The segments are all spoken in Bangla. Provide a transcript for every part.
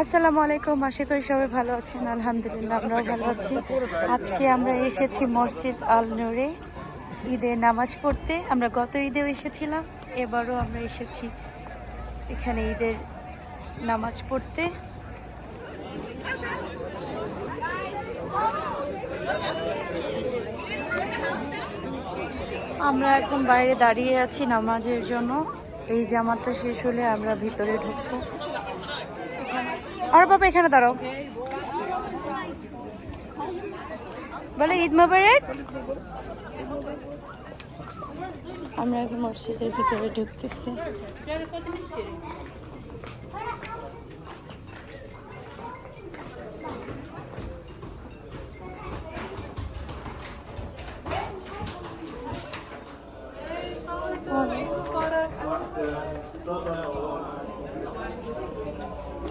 আসসালামু আলাইকুম, আশা করি সবাই ভালো আছেন। আলহামদুলিল্লাহ, আমরাও ভালো আছি। আজকে আমরা এসেছি মসজিদ আল নূরে ঈদের নামাজ পড়তে। আমরা গত ঈদেও এসেছিলাম, এবারও আমরা এসেছি এখানে ঈদের নামাজ পড়তে। আমরা এখন বাইরে দাঁড়িয়ে আছি নামাজের জন্য। এই জামাতটা শেষ হলে আমরা ভিতরে ঢুকবো। আর বাবা এখানে দাঁড়াও। বলে ঈদ মোবারক। আমরা এখন মসজিদের ভিতরে ঢুকতেছি।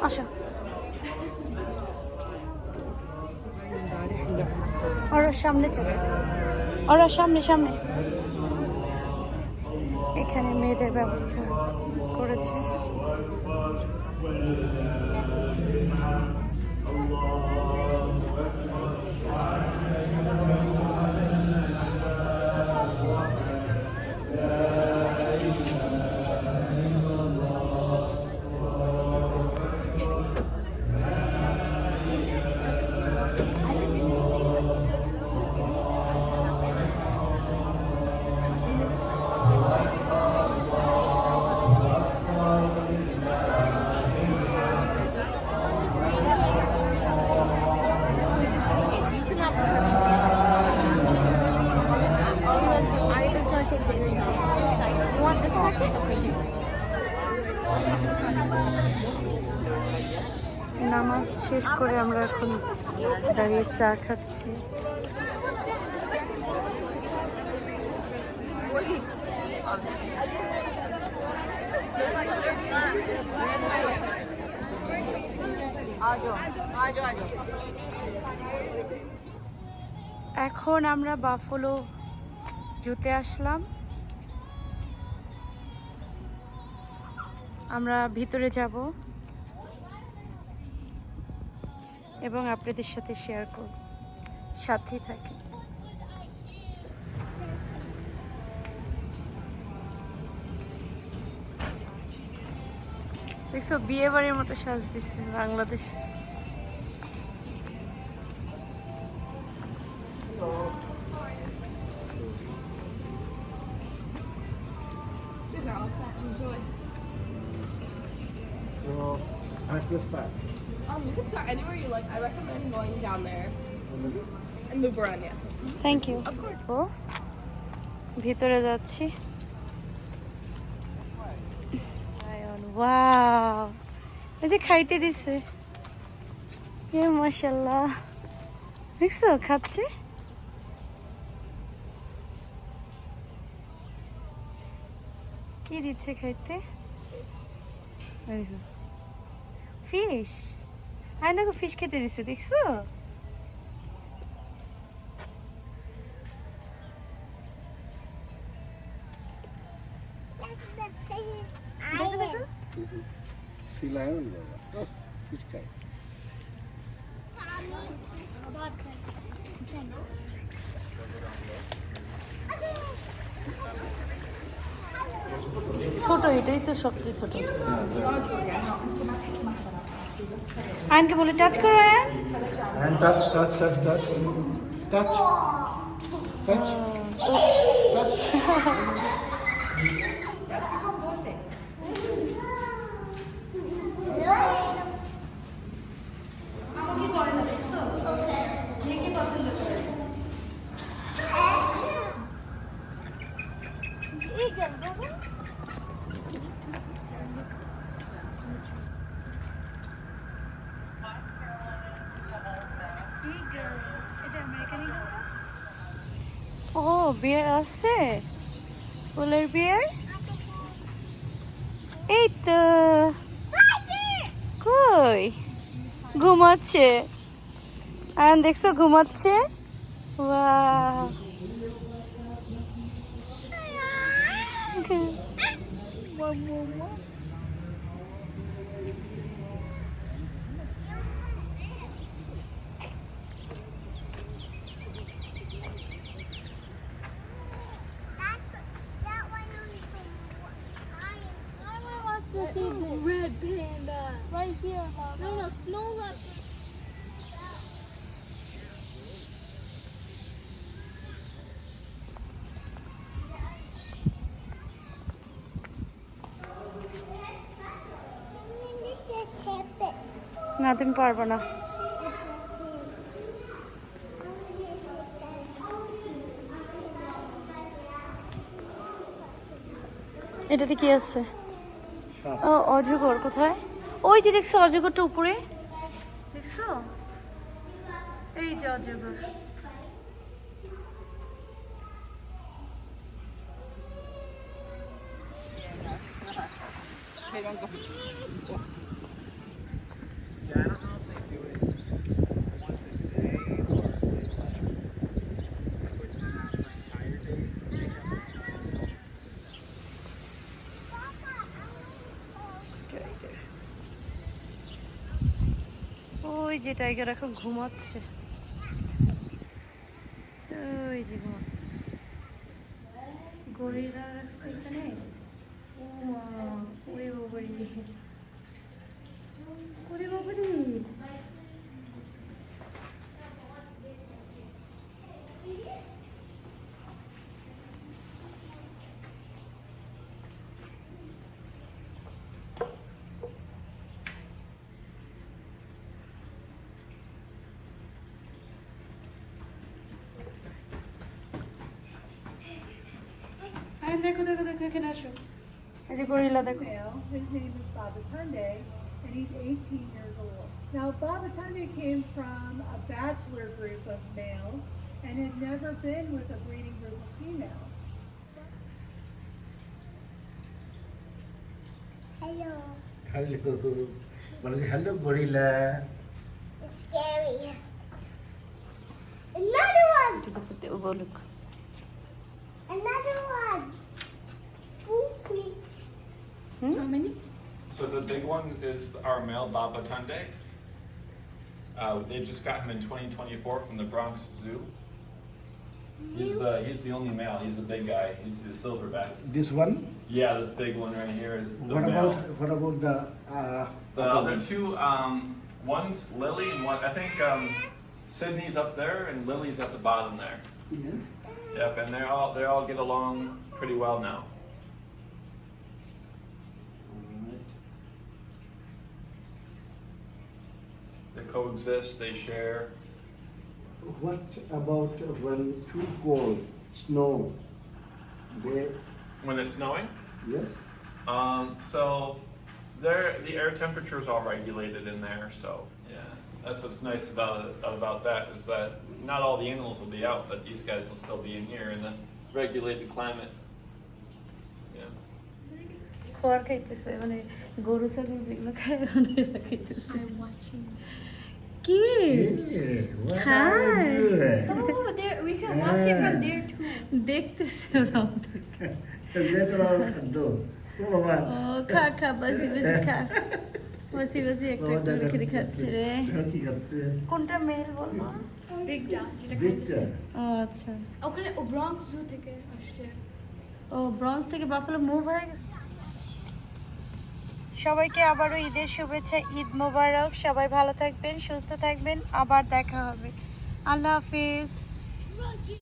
আসো। ওরা সামনে চলে ওরা সামনে সামনে। এখানে মেয়েদের ব্যবস্থা করেছে। নামাজ শেষ করে আমরা এখন দাঁড়িয়ে চা খাচ্ছি। এখন আমরা বাফলো জুতে আসলাম। আমরা ভিতরে যাব। এবং আপনাদের সাথে শেয়ার করব। সাথেই থাকে দেখছ বিয়ে বাড়ির মতো সাজ দিচ্ছে Bangladesh So, pack this back. Um, you can start anywhere you like. I recommend going down there. And move around, yes. Thank you ও ভিতরে যাচ্ছি ওয়াও এই যে খাইতে দিছে এ মাশাল্লাহ দেখছো খাচ্ছে কি দিচ্ছে খাইতে ফিশ আই ফিশ খেতে দিচ্ছে দেখছ Sea lion baba. Oh, ছোট এটাই তো সবচেয়ে ছোট। আয়নকে বলে টাচ করো Ayan And touch, touch, touch, touch. Touch. Touch. Touch. O beer আছে? ফুলের বিয়ার? এই তো কই? ঘুমাচ্ছে। আয়ন দেখছ ঘুমাচ্ছে? Wow. red panda. Right here, Mama. No, no, snow leopard. না তুমি পারবে না এটাতে কি আছে অজগর কোথায়? ওই যে দেখছ অজগরটা উপরে। দেখছ? এই যে অজগর Yeah, ওই যে টাইগার এখন ঘুমাচ্ছে। ওই যে ঘুমাচ্ছে। গরিলা রাখছে এখানে ও মা ওরে বাবারি দেখো দেখো দেখো এখানে আসো এই যে গরিলা দেখো male. His name is Babatunde, and he's 18 years old. Now, Babatunde came from a bachelor group of males and had never been with a breeding group of females. Hello. Hello বলেছে hello gorilla It's scary. Another one. ও বলুক Another one. So the big one is our male Babatunde. Uh, they just got him in 2024 from the Bronx Zoo. He's the he's the only male. He's a big guy. He's the silverback. This one? Yeah, this big one right here is the What male. about, what about the, uh, The other one? two, um, one's Lily, and one I think um, Sydney's up there, and Lily's at the bottom there. Yeah. Yep, and they all they all get along pretty well now. They coexist. They share. What about when too cold snow they When it's snowing, yes um, so there the air temperature is all regulated in there. So yeah, that's what's nice about it, about that is that not all the animals will be out, but these guys will still be in here in the regulated climate. Yeah. খড় খাইতেছে মানে গরু ছাগল যেগুলো খায় এখন এরা খাইতেছে I'm watching. দেখতেছে ওরা খা খা বাসি বাসি খা। বাসি বাসি একটা একটা খাচ্ছে রে। কোনটা মেল বলব আচ্ছা। ওখানে ও ব্রঙ্ক থেকে আসছে। ও ব্রঞ্জ থেকে বাফালো মুভ হয়ে গেছে? সবাইকে আবারও ঈদের শুভেচ্ছা, ঈদ মোবারক। সবাই ভালো থাকবেন, সুস্থ থাকবেন। আবার দেখা হবে। আল্লাহ হাফিজ।